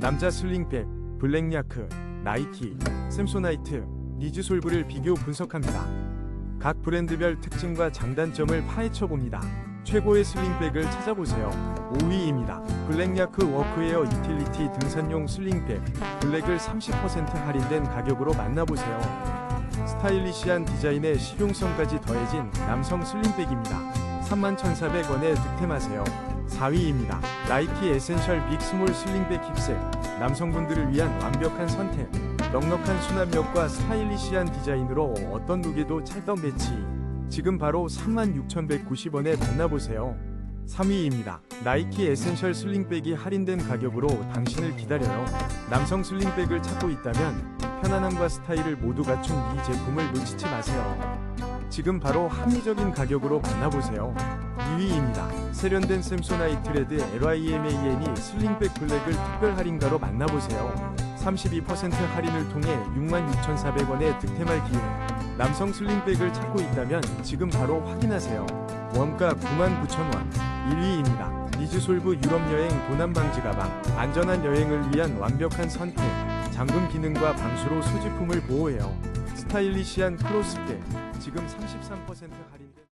남자 슬링백, 블랙야크, 나이키, 샘소나이트, 리즈솔브를 비교 분석합니다. 각 브랜드별 특징과 장단점을 파헤쳐 봅니다. 최고의 슬링백을 찾아보세요. 5위입니다. 블랙야크 워크웨어 유틸리티 등산용 슬링백 블랙을 30% 할인된 가격으로 만나보세요. 스타일리시한 디자인에 실용성까지 더해진 남성 슬링백입니다. 31,400원에 득템하세요. 4위입니다. 나이키 에센셜 빅 스몰 슬링백 힙색 남성분들을 위한 완벽한 선택 넉넉한 수납력과 스타일리시한 디자인으로 어떤 룩에도 찰떡 매치 지금 바로 36,190원에 만나보세요 3위입니다. 나이키 에센셜 슬링백이 할인된 가격으로 당신을 기다려요. 남성 슬링백을 찾고 있다면 편안함과 스타일을 모두 갖춘 이 제품을 놓치지 마세요. 지금 바로 합리적인 가격으로 만나보세요. 2위입니다. 세련된 샘소나이트 레드 LYMAN이 슬링백 블랙을 특별 할인가로 만나보세요. 32% 할인을 통해 66,400원에 득템할 기회. 남성 슬링백을 찾고 있다면 지금 바로 확인하세요. 원가 99,000원. 1위입니다. 리즈솔브 유럽 여행 도난 방지 가방. 안전한 여행을 위한 완벽한 선택. 잠금 기능과 방수로 소지품을 보호해요. 스타일리시한 크로스백. 지금 33% 할인된